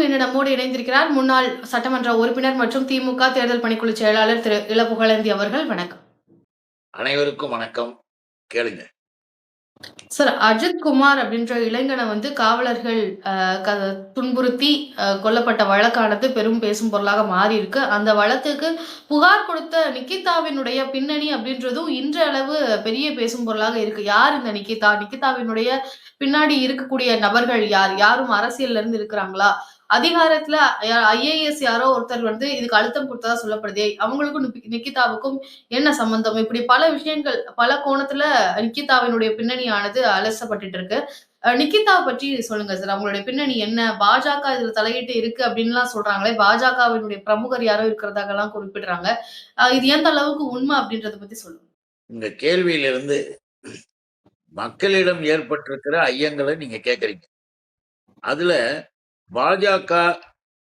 மீண்டும் இன்று நம்மோடு இணைந்திருக்கிறார் முன்னாள் சட்டமன்ற உறுப்பினர் மற்றும் திமுக தேர்தல் பணிக்குழு செயலாளர் திரு இளப்புகழந்தி அவர்கள். வணக்கம். அனைவருக்கும் வணக்கம். கேளுங்க. சார் அஜித் குமார் அப்படின்ற இளைஞனை வந்து காவலர்கள் துன்புறுத்தி கொல்லப்பட்ட வழக்கானது பெரும் பேசும் பொருளாக மாறி இருக்கு. அந்த வழக்குக்கு புகார் கொடுத்த நிக்கிதாவினுடைய பின்னணி அப்படின்றதும் இன்றளவு பெரிய பேசும் பொருளாக இருக்கு. யார் இந்த நிக்கிதா? நிக்கிதாவினுடைய பின்னாடி இருக்கக்கூடிய நபர்கள் யார்? யாரும் அரசியல்ல இருந்து இருக்கிறாங்களா? அதிகாரத்துல ஐஏஎஸ் யாரோ ஒருத்தர் வந்து இதுக்கு அழுத்தம் கொடுத்ததா சொல்லப்படுதே அவங்களுக்கும் நிக்கிதாவுக்கும் என்ன சம்பந்தம்? இப்படி பல விஷயங்கள் பல கோணத்துல நிக்கிதாவினுடைய பின்னணியானது அலசப்பட்டுட்டு இருக்கு அஹ் நிக்கிதா பற்றி சொல்லுங்க சார். அவங்களுடைய பின்னணி என்ன? பாஜக இதுல தலையிட்டு இருக்கு அப்படின்லாம் சொல்றாங்களே. பாஜகவினுடைய பிரமுகர் யாரோ இருக்கிறதாக எல்லாம் குறிப்பிடுறாங்க இது எந்த அளவுக்கு உண்மை அப்படின்றத பத்தி சொல்லுங்க. இந்த கேள்வியிலிருந்து மக்களிடம் ஏற்பட்டிருக்கிற ஐயங்களை நீங்க கேக்குறீங்க. அதுல பாஜக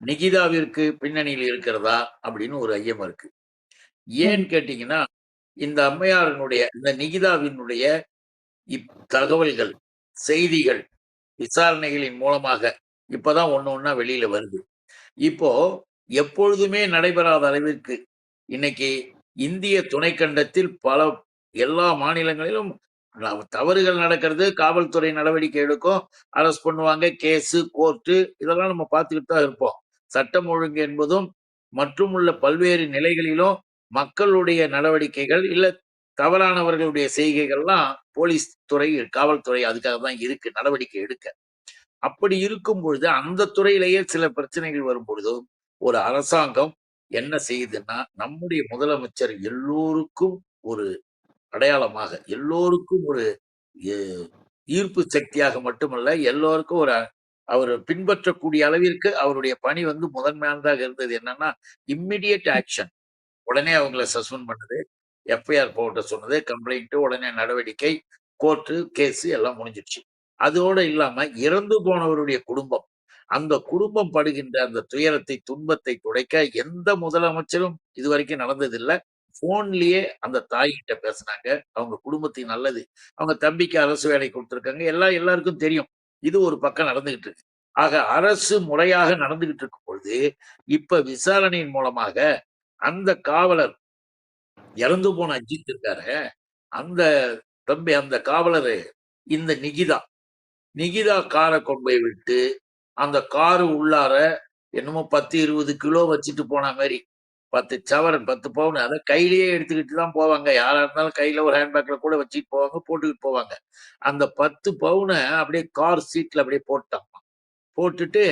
நிகிதாவிற்கு பின்னணியில் இருக்கிறதா அப்படின்னு ஒரு ஐயம் இருக்கு. ஏன்னு கேட்டீங்கன்னா இந்த அம்மையாரினுடைய இந்த நிகிதாவினுடைய இப் தகவல்கள் செய்திகள் விசாரணைகளின் மூலமாக இப்பதான் ஒண்ணு ஒண்ணா வெளியில வருது. இப்போ எப்பொழுதுமே நடைபெறாத அளவிற்கு இன்னைக்கு இந்திய துணைக்கண்டத்தில் பல எல்லா மாநிலங்களிலும் தவறுகள் நடக்கிறது காவல்துறை நடவடிக்கை எடுக்கும் அரெஸ்ட் பண்ணுவாங்க கேஸு கோர்ட்டு இதெல்லாம் நம்ம பார்த்துக்கிட்டு தான் இருப்போம். சட்டம் ஒழுங்கு என்பதும் மற்றும் உள்ள பல்வேறு நிலைகளிலும் மக்களுடைய நடவடிக்கைகள் இல்ல தவறானவர்களுடைய செய்கைகள்லாம் போலீஸ் துறை காவல்துறை அதுக்காக தான் இருக்கு நடவடிக்கை எடுக்க. அப்படி இருக்கும் பொழுது அந்த துறையிலேயே சில பிரச்சனைகள் வரும் பொழுதும் ஒரு அரசாங்கம் என்ன செய்யுதுன்னா நம்முடைய முதலமைச்சர் எல்லோருக்கும் ஒரு அடையாளமாக எல்லோருக்கும் ஒரு ஈர்ப்பு சக்தியாக மட்டுமல்ல எல்லோருக்கும் ஒரு அவர் பின்பற்றக்கூடிய அளவிற்கு அவருடைய பணி வந்து முதன்மையானதாக இருந்தது என்னன்னா இம்மிடியட் ஆக்ஷன் உடனே அவங்கள சஸ்பெண்ட் பண்ணது எஃப்ஐஆர் போட்ட சொன்னது கம்ப்ளைண்ட்டு உடனே நடவடிக்கை கோர்ட்டு கேஸு எல்லாம் முடிஞ்சிடுச்சு. அதோடு இல்லாம இறந்து போனவருடைய குடும்பம். அந்த குடும்பம் படுகின்ற அந்த துயரத்தை துன்பத்தை துடைக்க எந்த முதலமைச்சரும் இதுவரைக்கும் நடந்ததில்லை. போன்லயே அந்த தாய்கிட்ட பேசுனாங்க. அவங்க குடும்பத்துக்கு நல்லது. அவங்க தம்பிக்கு அரசு வேலை கொடுத்துருக்காங்க. எல்லாம் எல்லாருக்கும் தெரியும். இது ஒரு பக்கம் நடந்துகிட்டு இருக்கு. ஆக அரசு முறையாக நடந்துகிட்டு இருக்கும் பொழுது இப்ப விசாரணையின் மூலமாக அந்த காவலர் இறந்து போன அஜித் இருக்காரு அந்த தம்பி அந்த காவலரு இந்த நிகிதா. நிகிதா காரை கொண்டு போய் விட்டு அந்த காரு உள்ளார என்னமோ பத்து இருபது கிலோ வச்சுட்டு போன மாதிரி பத்து சவரன் பத்து பவுன் அதை கையிலேயே எடுத்துக்கிட்டு தான் போவாங்க. யாரா இருந்தாலும் கையில ஒரு ஹேண்ட்பேக்ல கூட வச்சுட்டு போவாங்க போட்டுக்கிட்டு போவாங்க. அந்த பத்து பவுனை அப்படியே கார் சீட்ல அப்படியே போட்டாங்க. போட்டுட்டு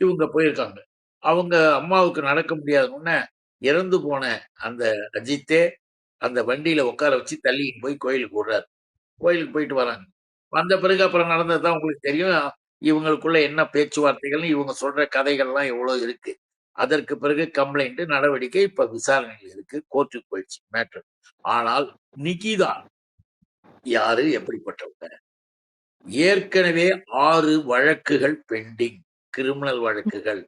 இவங்க போயிருக்காங்க. அவங்க அம்மாவுக்கு நடக்க முடியாதுன்னு இறந்து போன அந்த அஜித்தே அந்த வண்டியில உட்கார வச்சு தள்ளிட்டு போய் கோயிலுக்கு விடுறாரு கோயிலுக்கு போயிட்டு வராங்க. வந்த பிறகு அப்புறம் நடந்தது தான் உங்களுக்கு தெரியும். இவங்களுக்குள்ள என்ன பேச்சுவார்த்தைகள்னு இவங்க சொல்ற கதைகள்லாம் எவ்வளோ இருக்கு. அதற்கு பிறகு கம்ப்ளைண்ட் நடவடிக்கை இப்ப விசாரணையில் இருக்கு. கோர்ட்டுக்கு போயிடுச்சு மேட்ரு ஆனால் நிகிதா யாரு? எப்படிப்பட்டவங்க? ஏற்கனவே ஆறு வழக்குகள் பெண்டிங் கிரிமினல் வழக்குகள்.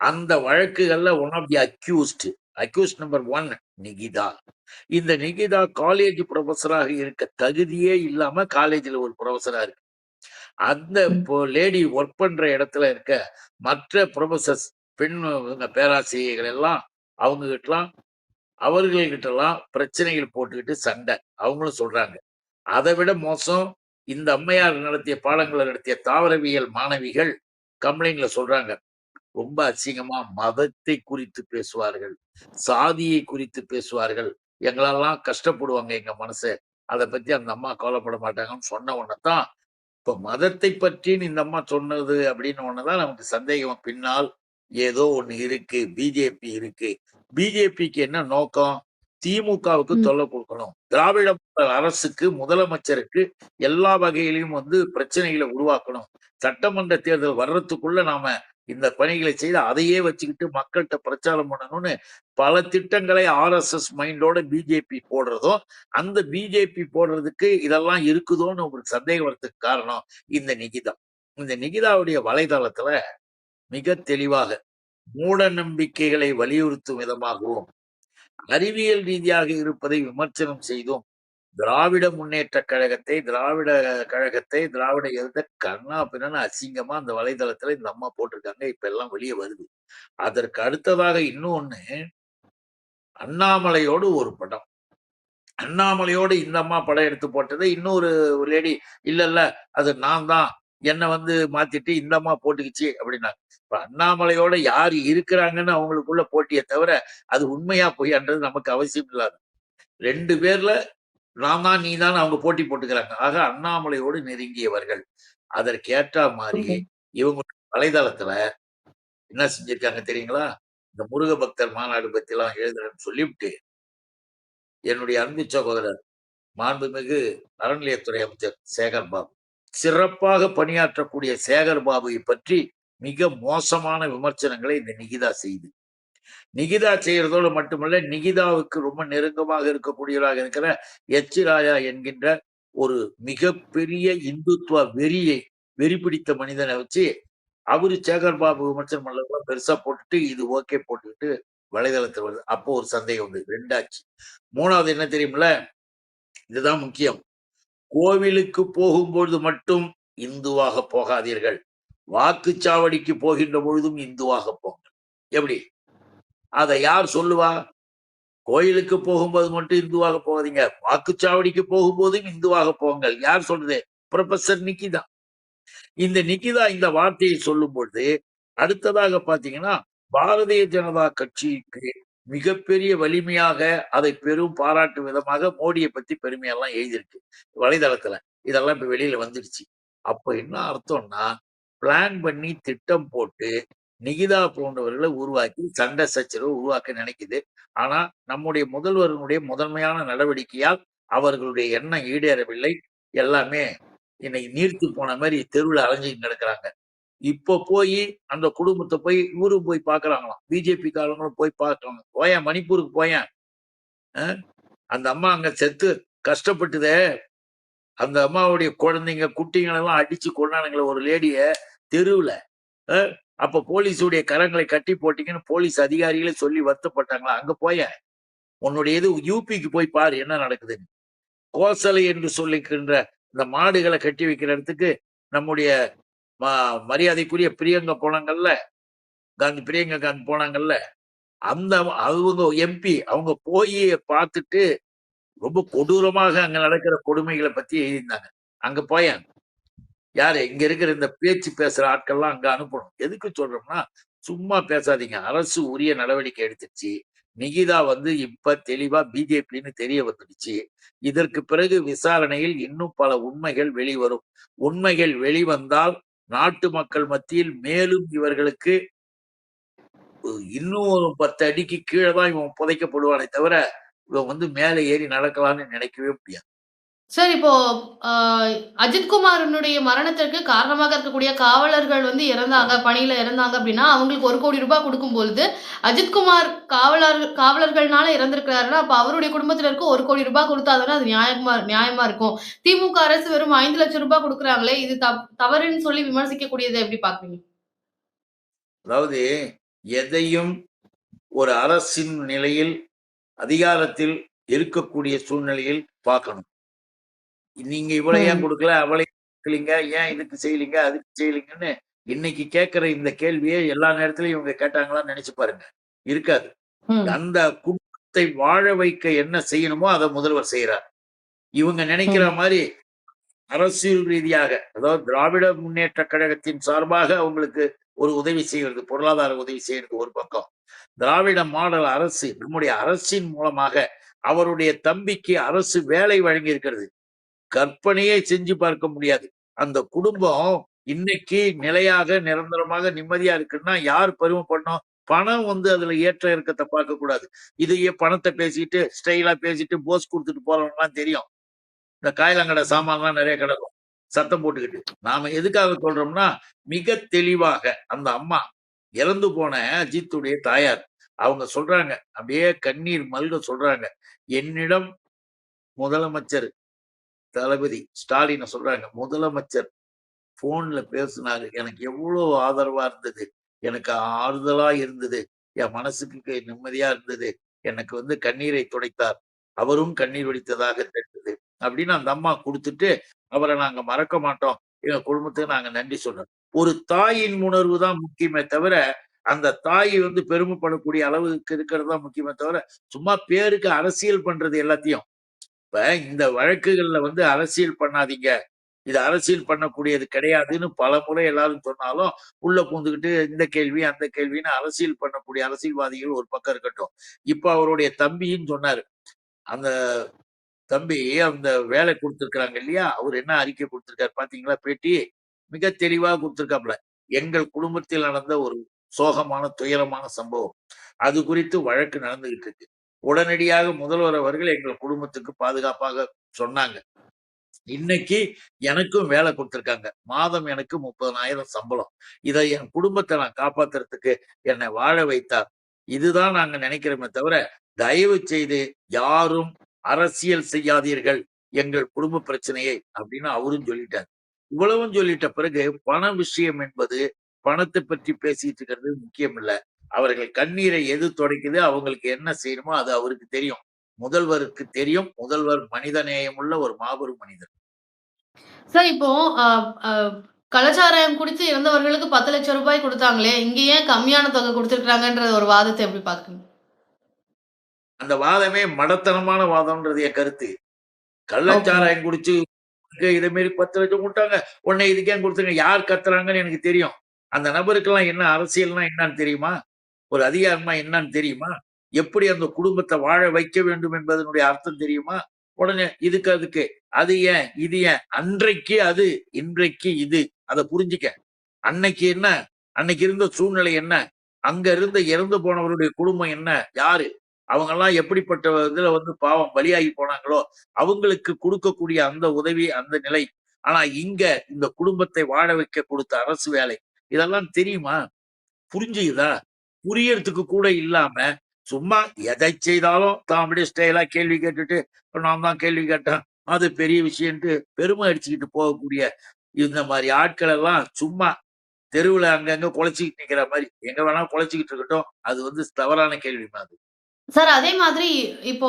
அந்த வழக்குகள்ல one of the accused accused number one Nikita இந்த நிகிதா காலேஜ் ப்ரொஃபஸராக இருக்க தகுதியே இல்லாம காலேஜ்ல ஒரு ப்ரொஃபஸரா இருக்கு. அந்த லேடி ஒர்க் பண்ற இடத்துல இருக்க மற்ற ப்ரொஃபசர்ஸ் பெண் பேராசிரியர்கள் எல்லாம் அவங்க கிட்டலாம் அவர்கள்கிட்டலாம் பிரச்சனைகள் போட்டுக்கிட்டு சண்டை. அவங்களும் சொல்றாங்க. அதை விட மோசம் இந்த அம்மையார் நடத்திய பாடங்களை நடத்திய தாவரவியல் மாணவிகள் கம்ப்ளைண்ட்ல சொல்றாங்க. ரொம்ப அசிங்கமா மதத்தை குறித்து பேசுவார்கள் சாதியை குறித்து பேசுவார்கள். எங்களெல்லாம் கஷ்டப்படுவாங்க எங்க மனசு. அதை பத்தி அந்த அம்மா கவலைப்பட மாட்டாங்கன்னு சொன்ன உடனேதான் இப்ப மதத்தை பற்றின்னு இந்த அம்மா சொன்னது அப்படின்னு ஒண்ணுதான் நமக்கு சந்தேகம். பின்னால் ஏதோ ஒண்ணு இருக்கு பிஜேபி இருக்கு. பிஜேபிக்கு என்ன நோக்கம்? திமுகவுக்கு. தொல்லை கொடுக்கணும். திராவிட அரசுக்கு முதலமைச்சருக்கு எல்லா வகையிலையும் வந்து பிரச்சனைகளை உருவாக்கணும். சட்டமன்ற தேர்தல் வர்றதுக்குள்ள நாம இந்த பணிகளை செய்து அதையே வச்சுக்கிட்டு மக்கள்கிட்ட பிரச்சாரம் பண்ணணும்னு பல திட்டங்களை ஆர்எஸ்எஸ் மைண்டோட பிஜேபி போடுறதும் அந்த பிஜேபி போடுறதுக்கு இதெல்லாம் இருக்குதோன்னு உங்களுக்கு சந்தேகம் வர்றதுக்கு காரணம் இந்த நிகிதா இந்த நிகிதாவுடைய வலைதளத்துல மிக தெளிவாக மூட நம்பிக்கைகளை வலியுறுத்தும் விதமாகவும் அறிவியல் ரீதியாக இருப்பதை விமர்சனம் செய்தும் திராவிட முன்னேற்ற கழகத்தை, திராவிட கழகத்தை, திராவிட எழுத கண்ணா பின்னான்னு அசிங்கமா அந்த வலைதளத்துல இந்த அம்மா போட்டிருக்காங்க. இப்ப எல்லாம் வெளியே வருது. அதற்கு அடுத்ததாக இன்னொன்னு அண்ணாமலையோடு ஒரு படம். அண்ணாமலையோடு இந்த அம்மா படம் எடுத்து போட்டது. இன்னொரு லேடி இல்ல, இல்ல அது நான் தான். என்ன வந்து மாத்திட்டு இந்த அம்மா போட்டுக்கிச்சு அப்படின்னாங்க. இப்ப அண்ணாமலையோட யார் இருக்கிறாங்கன்னு அவங்களுக்குள்ள போட்டியே தவிர, அது உண்மையா பொய்யான்றது நமக்கு அவசியம் இல்லாது. 2 பேர்ல நான் தான், நீ தான் அவங்க போட்டி போட்டுக்கிறாங்க. ஆக அண்ணாமலையோடு நெருங்கியவர்கள். அதற்கேற்றா ம்ஹ்ம். இவங்க வலைதளத்துல என்ன செஞ்சிருக்காங்க தெரியுங்களா? இந்த முருக பக்தர் மாநாடு பத்திலாம் எழுதுறேன்னு சொல்லிப்புட்டு என்னுடைய அன்பு சகோதரர், மாண்புமிகு அறநிலையத்துறை அமைச்சர் சேகர் பாபு. சிறப்பாக பணியாற்றக்கூடிய சேகர் பாபுவை பற்றி மிக மோசமான விமர்சனங்களை இந்த நிகிதா செய்து. நிகிதா செய்யறதோடு மட்டுமல்ல, நிகிதாவுக்கு ரொம்ப நெருக்கமாக இருக்கக்கூடியவராக இருக்கிற எச். ராஜா என்கின்ற ஒரு மிகப்பெரிய இந்துத்துவ வெறியை வெறி பிடித்த மனிதனை வச்சு, அவரு சேகர் பாபு விமர்சனம் பண்ணலாம் பெருசா போட்டுட்டு, இது ஓகே போட்டுக்கிட்டு வலைதளத்தில் வருது. அப்போ ஒரு சந்தேகம் வந்து ரெண்டாச்சு மூணாவது என்ன தெரியுமில்ல? இதுதான் முக்கியம். கோவிலுக்கு போகும்பொழுது மட்டும் இந்துவாக போகாதீர்கள். வாக்குச்சாவடிக்கு போகின்ற பொழுதும் இந்துவாக போங்கள். எப்படி? அதை யார் சொல்லுவா? கோயிலுக்கு போகும்போது மட்டும் இந்துவாக போகாதீங்க. வாக்குச்சாவடிக்கு போகும்போதும் இந்துவாக போங்கள். யார் சொல்றது? ப்ரொஃபசர் நிக்கிதா. இந்த நிக்கிதா இந்த வார்த்தையை சொல்லும்பொழுது, அடுத்ததாக பார்த்தீங்கன்னா, பாரதிய ஜனதா கட்சிக்கு மிகப்பெரிய வலிமையாக அதை பெரும் பாராட்டும் விதமாக மோடியை பத்தி பெருமையெல்லாம் எழுதியிருக்கு. வலைதளத்துல. இதெல்லாம் இப்ப வெளியில வந்துடுச்சு. அப்ப என்ன அர்த்தம்னா, பிளான் பண்ணி திட்டம் போட்டு, நிகிதா போன்றவர்களை உருவாக்கி சண்டை சச்சரவு உருவாக்க நினைக்குது. ஆனா, நம்முடைய முதல்வர்களுடைய முதன்மையான நடவடிக்கையால் அவர்களுடைய எண்ணம் ஈடேறவில்லை. எல்லாமே இன்னைக்கு நீர்த்து போன மாதிரி தெருவில் அலைஞ்சு கிடக்குறாங்க. இப்ப போய் அந்த குடும்பத்தை போய் இவரும் போய் பாக்குறாங்களாம் பிஜேபி காரங்களும் போய் பார்க்கறாங்க போயேன் மணிப்பூருக்கு போயேன். அந்த அம்மா அங்க செத்து கஷ்டப்பட்டுதே. அந்த அம்மாவுடைய குழந்தைங்க, குட்டிங்களெல்லாம் அடிச்சு கொண்டானுங்களே ஒரு லேடிய தெருவுல. அப்ப போலீஸுடைய கரங்களை கட்டி போட்டீங்கன்னு போலீஸ் அதிகாரிகளே சொல்லி வருத்தப்பட்டாங்களா? அங்க போயேன். உன்னுடைய இது யூபிக்கு போய் பாரு என்ன நடக்குதுன்னு. கோசலை என்று சொல்லிக்கின்ற இந்த மாடுகளை கட்டி வைக்கிற இடத்துக்கு நம்முடைய மரியாதைக்குரிய பிரியங்க போனாங்கல்ல. காந்தி பிரியங்கா காந்தி போனாங்கல்ல. அந்த அவங்க எம்பி அவங்க போய் பார்த்துட்டு, ரொம்ப கொடூரமாக அங்க நடக்கிற கொடுமைகளை பத்தி எழுதியிருந்தாங்க. அங்க போயாங்க யாரு? இங்க இருக்கிற இந்த பேச்சு பேசுற ஆட்கள்லாம் அங்க அனுப்பணும். எதுக்கு சொல்றோம்னா, சும்மா பேசாதீங்க. அரசு உரிய நடவடிக்கை எடுத்துச்சு நிகிதா வந்து இப்ப தெளிவா பிஜேபின்னு தெரிய வந்துடுச்சு. இதற்கு பிறகு விசாரணையில் இன்னும் பல உண்மைகள் வெளிவரும். உண்மைகள் வெளிவந்தால், நாட்டு மக்கள் மத்தியில் மேலும் இவர்களுக்கு இன்னும் ஒரு 10 அடிக்கு கீழே தான் இவன் புதைக்கப்படுவானே தவிர, இவன் வந்து மேல ஏறி நடக்கலான்னு நினைக்கவே முடியாது. சார் இப்போ அ மரணத்திற்கு காரணமாக இருக்கக்கூடிய காவலர்கள் வந்து இறந்தாங்க, பணியில இறந்தாங்க அப்படின்னா, அவங்களுக்கு ஒரு கோடி ரூபாய் கொடுக்கும் பொழுது அஜித்குமார் காவலர் காவலர்கள்னால இறந்திருக்கிறாருன்னா, அப்ப அவருடைய குடும்பத்தினருக்கு ஒரு கோடி ரூபாய் கொடுத்தாதானே அது நியாயமா நியாயமா இருக்கும். திமுக அரசு வெறும் ஐந்து லட்சம் ரூபாய் கொடுக்குறாங்களே இது தப் தவறுன்னு சொல்லி விமர்சிக்கக்கூடியதை எப்படி பார்க்குறீங்க? அதாவது எதையும் ஒரு அரசின் நிலையில், அதிகாரத்தில் இருக்கக்கூடிய சூழ்நிலையில் பார்க்கணும். நீங்க இவ்வள ஏன். குடுக்கல? அவள குடுக்கலீங்க? ஏன் இதுக்கு செய்யலீங்க? அதுக்கு செய்யலீங்கன்னு இன்னைக்கு கேட்கிற இந்த கேள்விய எல்லா நேரத்திலயும் இவங்க கேட்டாங்களான்னு நெனச்சு பாருங்க. இருக்காது. அந்த குடும்பத்தை வாழ வைக்க என்ன செய்யணுமோ அத முதல்வர் செய்றார். இவங்க நினைக்கிற ம். மாரி அரசியல் ரீதியாக, அதாவது திராவிட முன்னேற்றக் கழகத்தின் சார்பாக அவங்களுக்கு ஒரு உதவி செய்வது, பொருளாதார உதவி செய்யறது ஒரு பக்கம். திராவிட மாடல் அரசு, நம்முடைய அரசின் மூலமாக அவருடைய தம்பிக்கு அரசு வேலை வழங்கி இருக்கிறது. கற்பனையே செஞ்சு பார்க்க முடியாது. அந்த குடும்பம் இன்னைக்கு நிலையாக, நிரந்தரமாக நிம்மதியா இருக்குன்னா, யார் பெருமைப்படணும்? பணம் வந்து அதுல ஏற்ற இறக்கத்த பார்க்கக்கூடாது. இதையே பணத்தை பேசிட்டு, ஸ்டைலா பேசிட்டு, போஸ் குடுத்துட்டு போறவங்கலாம் தெரியும். இந்த காய்லாங்கடை சாமான்லாம் நிறைய கிடக்கும். சத்தம் போட்டுக்கிட்டு. நாம எதுக்காக சொல்றோம்னா, மிக தெளிவாக அந்த அம்மா, இறந்து போன அஜித்துடைய தாயார். அவங்க சொல்றாங்க. அப்படியே கண்ணீர் மல்க சொல்றாங்க. என்னிடம் முதலமைச்சர் தளபதி ஸ்டாலின சொல்றாங்க. முதலமைச்சர் ஃபோன்ல பேசுனாரு. எனக்கு எவ்வளவு ஆதரவா இருந்தது. எனக்கு ஆறுதலா இருந்தது. என் மனசுக்கு நிம்மதியா இருந்தது. எனக்கு வந்து கண்ணீரை துடைத்தார். அவரும் கண்ணீர் வடித்ததாக தெரிந்தது. அப்படின்னு அந்த அம்மா கொடுத்துட்டு அவரை நாங்க மறக்க மாட்டோம் எங்க குடும்பத்துக்கு நாங்க நன்றி சொல்றோம் ஒரு தாயின் உணர்வு தான் முக்கியமே தவிர அந்த தாய் வந்து பெருமைப்படக்கூடிய அளவுக்கு இருக்கிறது தான் முக்கியமே தவிர சும்மா பேருக்கு அரசியல் பண்றது எல்லாத்தையும் இப்ப இந்த வழக்குகள்ல வந்து அரசியல் பண்ணாதீங்க. இது அரசியல் பண்ணக்கூடியது கிடையாதுன்னு பல முறை எல்லாரும் சொன்னாலும் உள்ள பூந்துக்கிட்டு இந்த கேள்வி அந்த கேள்வின்னு அரசியல் பண்ணக்கூடிய அரசியல்வாதிகள் ஒரு பக்கம் இருக்கட்டும். இப்ப அவருடைய தம்பின்னு சொன்னாரு. அந்த தம்பி அந்த வேலை கொடுத்திருக்கிறாங்க இல்லையா? அவர் என்ன அறிக்கை கொடுத்திருக்காரு பாத்தீங்களா பேட்டி? மிக தெளிவா கொடுத்துருக்காப்ல எங்கள் குடும்பத்தில் நடந்த ஒரு சோகமான துயரமான சம்பவம். அது குறித்து வழக்கு நடந்துகிட்டு இருக்கு. உடனடியாக முதல்வர் அவர்கள் எங்கள் குடும்பத்துக்கு பாதுகாப்பாக சொன்னாங்க. இன்னைக்கு எனக்கும் வேலை கொடுத்திருக்காங்க. மாதம் எனக்கு முப்பதனாயிரம் சம்பளம். இதை என் குடும்பத்தை நான் காப்பாத்துறதுக்கு என்னை வாழ வைத்தார். இதுதான் நாங்க நினைக்கிறோமே தவிர தயவு செய்து யாரும் அரசியல் செய்யாதீர்கள். எங்கள் குடும்ப பிரச்சனையை அப்படின்னு அவரும் சொல்லிட்டார். இவ்வளவும் சொல்லிட்ட பிறகு பண விஷயம் என்பது பணத்தை பற்றி பேசிட்டு இருக்கிறது முக்கியம் இல்ல அவர்கள் கண்ணீரை எது துடைக்குது அவங்களுக்கு என்ன செய்யணுமோ அது அவருக்கு தெரியும். முதல்வருக்கு தெரியும். முதல்வர் மனித நேயமுள்ள ஒரு மாபெரும் மனிதர். சார் இப்போ கள்ளச்சாராயம் குடித்து இறந்தவர்களுக்கு பத்து லட்சம் ரூபாய் கொடுத்தாங்களே இங்க ஏன் கம்மியான தொகை கொடுத்துருக்காங்கன்ற ஒரு வாதத்தை எப்படி பாக்குறீங்க அந்த வாதமே மடத்தனமான வாதம்ன்றது என் கருத்து. கள்ளச்சாராயம் குடிச்சு இதே மாதிரி பத்து லட்சம் கொடுத்தாங்க உன்னை இதுக்கே கொடுத்துங்க யார் கத்துறாங்கன்னு எனக்கு தெரியும். அந்த நபருக்கெல்லாம் என்ன அரசியல்னா என்னன்னு தெரியுமா? ஒரு அதிகாரம்னா என்னன்னு தெரியுமா? எப்படி அந்த குடும்பத்தை வாழ வைக்க வேண்டும் என்பதனுடைய அர்த்தம் தெரியுமா? உடனே இதுக்கு அதுக்கு அது ஏன் இது ஏன் அன்றைக்கு அது இன்றைக்கு இது. அதை புரிஞ்சுக்க. அன்னைக்கு என்ன? அன்னைக்கு இருந்த சூழ்நிலை என்ன? அங்க இருந்த இறந்து போனவருடைய குடும்பம் என்ன? யாரு? அவங்க எல்லாம் எப்படிப்பட்ட இதுல வந்து பாவம் பலியாகி போனாங்களோ அவங்களுக்கு கொடுக்கக்கூடிய அந்த உதவி அந்த நிலை. ஆனா இங்க இந்த குடும்பத்தை வாழ வைக்க கொடுத்த அரசு வேலை. இதெல்லாம் தெரியுமா? புரிஞ்சுக்குதா? புரியறதுக்கு கூட இல்லாம சும்மா எதை செய்தாலும் தான் அப்படியே ஸ்டைலா கேள்வி கேட்டுட்டு நான் தான் கேள்வி கேட்டேன். அது பெரிய விஷயம்ட்டு பெருமை அடிச்சுக்கிட்டு போகக்கூடிய இந்த மாதிரி ஆட்கள் எல்லாம் சும்மா தெருவுல அங்கங்க குலைச்சிக்கிட்டு நிக்கிற மாதிரி எங்க வேணா குலைச்சிக்கிட்டு இருக்கட்டும் அது வந்து தவறான கேள்வி மாதிரி சார் அதே மாதிரி இப்போ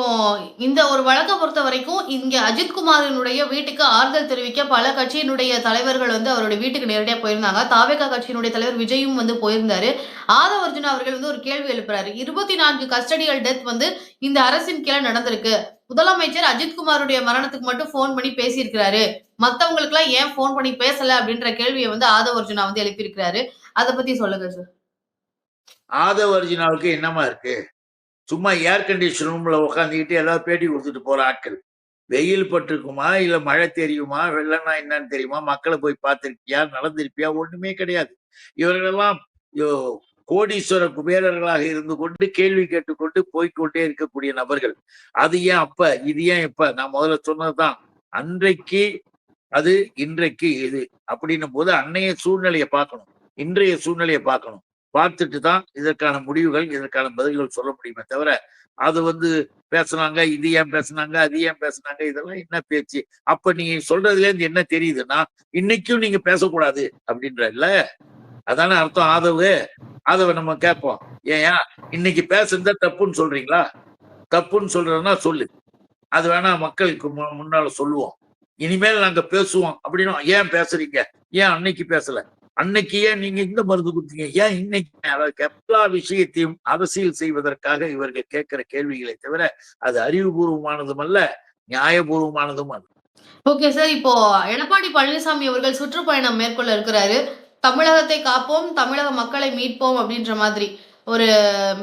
இந்த ஒரு வழக்கை பொறுத்த வரைக்கும் இங்க அஜித்குமாரினுடைய வீட்டுக்கு ஆறுதல் தெரிவிக்க பல கட்சியினுடைய தலைவர்கள் வந்து அவருடைய வீட்டுக்கு நேரடியாக போயிருந்தாங்க. தாவேகா கட்சியினுடைய தலைவர் விஜயும் வந்து போயிருந்தாரு. ஆதவ அர்ஜுனா அவர்கள் வந்து ஒரு கேள்வி எழுப்புறாரு. இருபத்தி நான்கு கஸ்டடியல் டெத் வந்து இந்த அரசின் கீழே நடந்திருக்கு. முதலமைச்சர் அஜித்குமாருடைய மரணத்துக்கு மட்டும் ஃபோன் பண்ணி பேசியிருக்கிறாரு. மத்தவங்களுக்கு எல்லாம் ஏன் ஃபோன் பண்ணி பேசல அப்படின்ற கேள்வியை வந்து ஆதவ அர்ஜுனா வந்து எழுப்பியிருக்கிறாரு. அதை பத்தி சொல்லுங்க சார். ஆதவ அர்ஜுனாவுக்கு என்னமா இருக்கு? சும்மா ஏர் கண்டிஷன் ரூம்ல உட்காந்துக்கிட்டு ஏதாவது பேட்டி கொடுத்துட்டு போற ஆட்கள். வெயில் பட்டிருக்குமா? இல்ல மழை தெரியுமா? வெள்ளம்னா என்னன்னு தெரியுமா? மக்களை போய் பார்த்திருக்கியா? நடந்திருப்பியா? ஒண்ணுமே கிடையாது. இவர்களெல்லாம் கோடீஸ்வர குபேரர்களாக இருந்து கொண்டு கேள்வி கேட்டுக்கொண்டு போய்க்கொண்டே இருக்கக்கூடிய நபர்கள். அது ஏன் அப்ப? இது ஏன் இப்ப? நான் முதல்ல சொன்னதுதான். அன்றைக்கு அது இன்றைக்கு இது. அப்படின்னும் போது அன்னைய சூழ்நிலையை பார்க்கணும். இன்றைய சூழ்நிலையை பார்க்கணும். பார்த்துட்டு தான் இதற்கான முடிவுகள் இதற்கான பதில்கள் சொல்ல முடியுமே தவிர அது வந்து பேசுனாங்க இது ஏன் பேசுனாங்க அது ஏன் பேசுனாங்க இதெல்லாம் என்ன பேச்சு? அப்ப நீங்க சொல்றதுல இருந்து என்ன தெரியுதுன்னா இன்னைக்கும் நீங்க பேசக்கூடாது அப்படின்ற இல்ல. அதானே அர்த்தம்? ஆதவு ஆதவை நம்ம கேட்போம். ஏன் இன்னைக்கு பேசுறத தப்புன்னு சொல்றீங்களா? தப்புன்னு சொல்றதுன்னா சொல்லு. அது வேணா மக்களுக்கு மு- முன்னால சொல்லுவோம். இனிமேல் நாங்க பேசுவோம். அப்படின்னா ஏன் பேசுறீங்க? ஏன் அன்னைக்கு பேசல? அன்னைக்கு ஏன் நீங்க இந்த மருந்து கொடுத்தீங்க? ஏன் இன்னைக்கு? அதாவது எல்லா விஷயத்தையும் அரசியல் செய்வதற்காக இவர்கள் கேட்கிற கேள்விகளை தவிர அது அறிவுபூர்வமானதும் அல்ல நியாயபூர்வமானதும் அல்ல. ஓகே சார் இப்போ எடப்பாடி பழனிசாமி அவர்கள் சுற்றுப்பயணம் மேற்கொள்ள இருக்கிறாரு. தமிழகத்தை காப்போம் தமிழக மக்களை மீட்போம் அப்படின்ற மாதிரி. ஒரு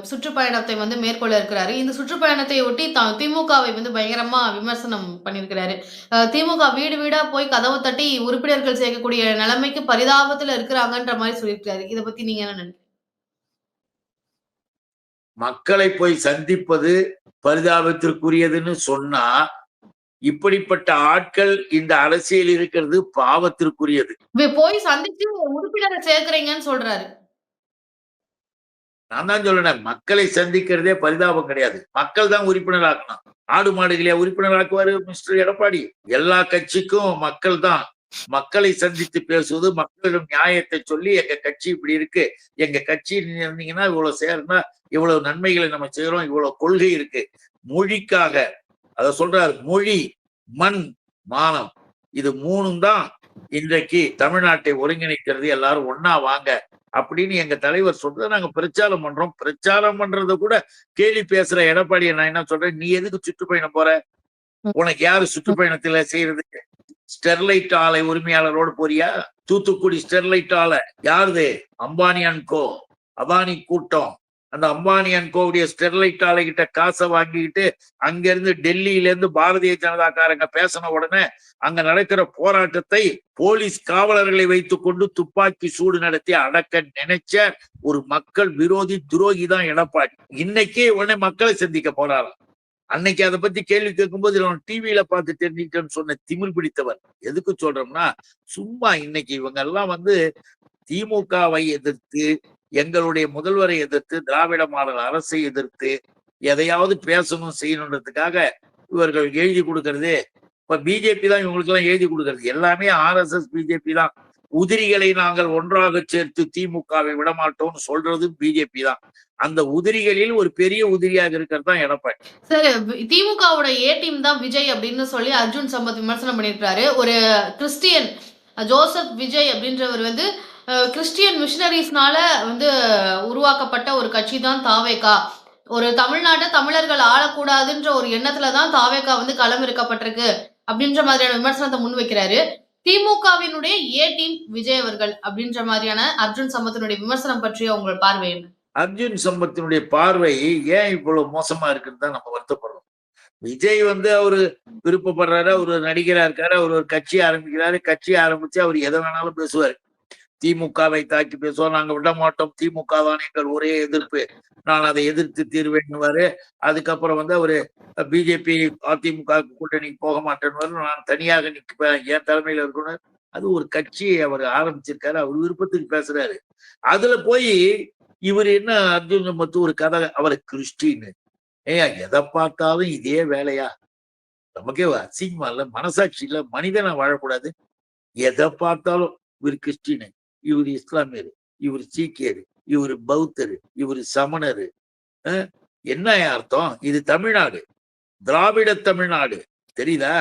சுற்றுப்பயணத்தை வந்து மேற்கொள்ள இருக்கிறாரு. இந்த சுற்றுப்பயணத்தை ஒட்டி திமுகவை வந்து பயங்கரமா விமர்சனம் பண்ணியிருக்கிறாரு. திமுக வீடு வீடா போய் கதவு தட்டி உறுப்பினர்கள் சேர்க்கக்கூடிய நிலைமைக்கு பரிதாபத்துல இருக்கிறாங்கன்ற மாதிரி சொல்லியிருக்காரு இதை பத்தி நீங்க என்ன நினைக்கிறீங்க? மக்களை போய் சந்திப்பது பரிதாபத்திற்குரியதுன்னு சொன்னா இப்படிப்பட்ட ஆட்கள் இந்த அரசியல் இருக்கிறது பாவத்திற்குரியது. போய் சந்திச்சு உறுப்பினரை சேர்க்கிறீங்கன்னு சொல்றாரு. நான் தான் சொல்றேன் மக்களை சந்திக்கிறதே பரிதாபம் கிடையாது. மக்கள் தான் உறுப்பினர் ஆக்கணும் ஆடு மாடுகளையா உறுப்பினர் ஆக்குவாரு மிஸ்டர் எடப்பாடி. எல்லா கட்சிக்கும் மக்கள் தான். மக்களை சந்தித்து பேசுவது மக்களிடம் நியாயத்தை சொல்லி எங்க கட்சி இப்படி இருக்கு. எங்க கட்சி இருந்தீங்கன்னா இவ்வளவு சேர்ந்தா இவ்வளவு நன்மைகளை நம்ம செய்யறோம் இவ்வளவு கொள்கை இருக்கு. மொழிக்காக அத சொல்றாரு மொழி மண் மானம். இது மூணும் தான் இன்றைக்கு தமிழ்நாட்டை ஒருங்கிணைக்கிறது. எல்லாரும் ஒன்னா வாங்க. அப்படின்னு எங்க தலைவர் சொல்றதை நாங்க பிரச்சாரம் பண்றோம். பிரச்சாரம் பண்றத கூட கேலி பேசுற எடப்பாடியை நான் என்ன சொல்றேன்? நீ எதுக்கு சுற்றுப்பயணம் போற? உனக்கு யாரு சுற்றுப்பயணத்துல செய்யறதுக்கு ஸ்டெர்லைட் ஆலை உரிமையாளரோடு போறியா? தூத்துக்குடி ஸ்டெர்லைட் ஆலை. யாருது? அம்பானி அன்கோ அதானி கூட்டம். அந்த அம்பானி அன்கோவுடைய ஸ்டெர்லைட் ஆலை கிட்ட காசை வாங்கிக்கிட்டு அங்க இருந்து டெல்லியில இருந்து பாரதிய ஜனதாக்காரங்க பேசின உடனே அங்க நடக்கிற போராட்டத்தை போலீஸ் காவலர்களை வைத்துக் கொண்டு துப்பாக்கி சூடு நடத்தி அடக்க நினைச்ச ஒரு மக்கள் விரோதி துரோகி தான் எடப்பாடி. இன்னைக்கே உடனே மக்களை சந்திக்க போறாராம். அன்னைக்கு அதை பத்தி கேள்வி கேட்கும்போது நான் டிவியில பார்த்து தெரிஞ்சுக்கிட்டேன்னு சொன்ன திமிழ் பிடித்தவர். எதுக்கு சொல்றோம்னா சும்மா இன்னைக்கு இவங்க எல்லாம் வந்து திமுகவை எதிர்த்து எங்களுடைய முதல்வரை எதிர்த்து திராவிட மாடல் அரசை எதிர்த்து எதையாவது பேசணும் செய்யணுன்றதுக்காக இவர்கள் எழுதி கொடுக்கறது. இப்ப பிஜேபி தான் இவங்களுக்கு எல்லாம் எழுதி கொடுக்கறது. எல்லாமே ஆர்எஸ்எஸ் பிஜேபி தான். உதிரிகளை நாங்கள் ஒன்றாக சேர்த்து திமுகவை விடமாட்டோம்னு சொல்றது பிஜேபி தான். அந்த உதிரிகளில் ஒரு பெரிய உதிரியாக இருக்கிறது தான் எடப்பாடி. சார் திமுகவோட ஏ டீம் தான் விஜய் அப்படின்னு சொல்லி அர்ஜுன் சம்பத் விமர்சனம் பண்ணியிருக்காரு ஒரு கிறிஸ்டியன் ஜோசப் விஜய் அப்படின்றவர் வந்து கிறிஸ்டியன் மிஷினரிஸ்னால வந்து உருவாக்கப்பட்ட ஒரு கட்சி தான் தாவேகா. ஒரு தமிழ்நாட்டை தமிழர்கள் ஆளக்கூடாதுன்ற ஒரு எண்ணத்துல தான் தாவேகா வந்து களம் இருக்கப்பட்டிருக்கு அப்படின்ற மாதிரியான விமர்சனத்தை முன்வைக்கிறாரு திமுகவினுடைய ஏ டீம் விஜய் அவர்கள் அப்படின்ற மாதிரியான அர்ஜுன் சம்பத்தினுடைய விமர்சனம் பற்றிய உங்கள் பார்வை என்ன? அர்ஜுன் சம்பத்தினுடைய பார்வை ஏன் இவ்வளவு மோசமா இருக்குன்னு தான் நம்ம வருத்தப்படுறோம். விஜய் வந்து அவரு விருப்பப்படுறாரு அவர் நடிகரா இருக்காரு அவர் ஒரு கட்சி ஆரம்பிக்கிறாரு கட்சி ஆரம்பிச்சு அவர் எதை வேணாலும் பேசுவாரு. திமுகவை தாக்கி பேசுவோம். நாங்க விட மாட்டோம். திமுக தான் எங்கள் ஒரே எதிர்ப்பு. நான் அதை எதிர்த்து தீர்வேன்னுவாரு. அதுக்கப்புறம் வந்து அவரு பிஜேபி அதிமுக கூட்டணிக்கு போக மாட்டேன்னு நான் தனியாக நிற்பேன். என் தலைமையில இருக்கணும். அது ஒரு கட்சியை அவர் ஆரம்பிச்சிருக்காரு. அவர் விருப்பத்துக்கு பேசுறாரு. அதுல போய் இவர் என்ன அர்ஜுன் மத்து ஒரு கதை அவர் கிறிஸ்டின்னு. ஏயா எதை பார்த்தாலும் இதே வேலையா? நமக்கே அசிங்கமா இல்ல மனசாட்சி இல்ல மனிதனை வாழக்கூடாது. எதை பார்த்தாலும் இவர் கிறிஸ்டின்னு. இவர் இஸ்லாமியர் இவர் சீக்கியர் இவர் பௌத்தர் இவர் சமணர். என்ன அர்த்தம்? இது தமிழ்நாடு. திராவிட தமிழ்நாடு. தெரியுதா?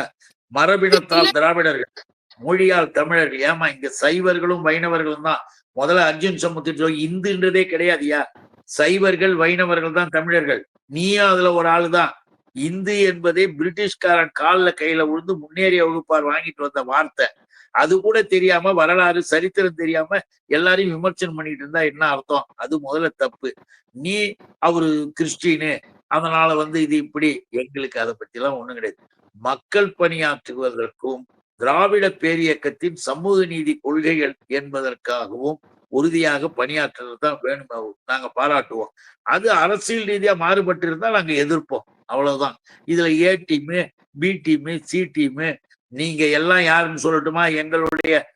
மரபினத்தால் திராவிடர்கள் மொழியால் தமிழர்கள். ஏமா இங்க சைவர்களும் வைணவர்களும் தான். முதல்ல அர்ஜுன் சமுத்திர இந்துன்றதே கிடையாதுயா சைவர்கள் வைணவர்கள் தான் தமிழர்கள். நீயும் அதுல ஒரு ஆளு தான். இந்து என்பதே பிரிட்டிஷ்காரன் காலில் கையில விழுந்து முன்னேறிய வகுப்பார் வாங்கிட்டு வந்த வார்த்தை. அது கூட தெரியாம வரலாறு சரித்திரம் தெரியாம எல்லாரையும் விமர்சனம் பண்ணிட்டு இருந்தா என்ன அர்த்தம்? அது முதல்ல தப்பு. நீ அவரு கிறிஸ்டினு அதனால வந்து இது இப்படி எங்களுக்கு அதை பத்தி எல்லாம் ஒண்ணும் கிடையாது. மக்கள் பணியாற்றுவதற்கும் திராவிட பேரியக்கத்தின் சமூக நீதி கொள்கைகள் என்பதற்காகவும் உறுதியாக பணியாற்றுறது தான் வேணும். நாங்க பாராட்டுவோம். அது அரசியல் ரீதியா மாறுபட்டு இருந்தா நாங்க எதிர்ப்போம். அவ்வளவுதான். இதுல A team B team C team நீங்க எல்லாம் யாருன்னு சொல்லட்டுமா? எங்களுடைய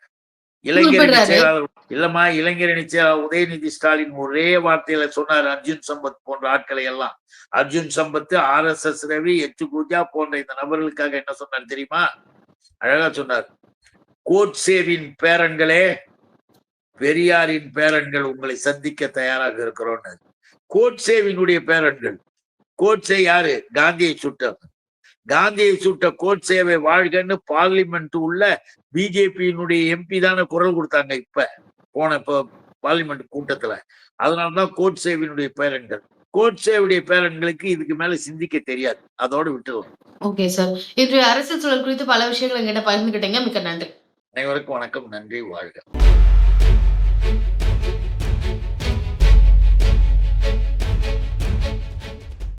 குறிப்பிடுறாரு. செயலாளர். இல்லம்மா இளைஞரணி செயலாளர் உதயநிதி ஸ்டாலின் ஒரே வார்த்தையில சொன்னார் அர்ஜுன் சம்பத் போன்ற ஆட்களை எல்லாம். Arjun Sampath R S S Ravi H Pooja போன்ற இந்த நபர்களுக்காக என்ன சொன்னார் தெரியுமா? அழகா சொன்னார். கோட்சேவின் பேரன்களே பெரியாரின் பேரன்கள் உங்களை சந்திக்க தயாராக இருக்கிறோம்னு கோட்சேவினுடைய பேரன்கள். கோட்சே யாரு? காந்தியை சுட்டவர். காந்தியை சுட்ட கோட்சேவை வாழ்கன்னு பார்லிமெண்ட் உள்ள பிஜேபியினுடைய எம்பி தானே குரல் கொடுத்தாங்க இப்ப. போன இப்போ பார்லிமெண்ட் கூட்டத்துல. அதனாலதான் கோட்சேவினுடைய பேரன்கள். கோட்சேவுடைய பேரன்களுக்கு இதுக்கு மேல சிந்திக்க தெரியாது. அதோட விட்டுருவோம். ஓகே சார் இன்றைய அரசியல் சூழல் குறித்து பல விஷயங்கள் எங்கிட்ட பகிர்ந்துக்கிட்டீங்க மிக்க நன்றி. அனைவருக்கும் வணக்கம். நன்றி. வாழ்க.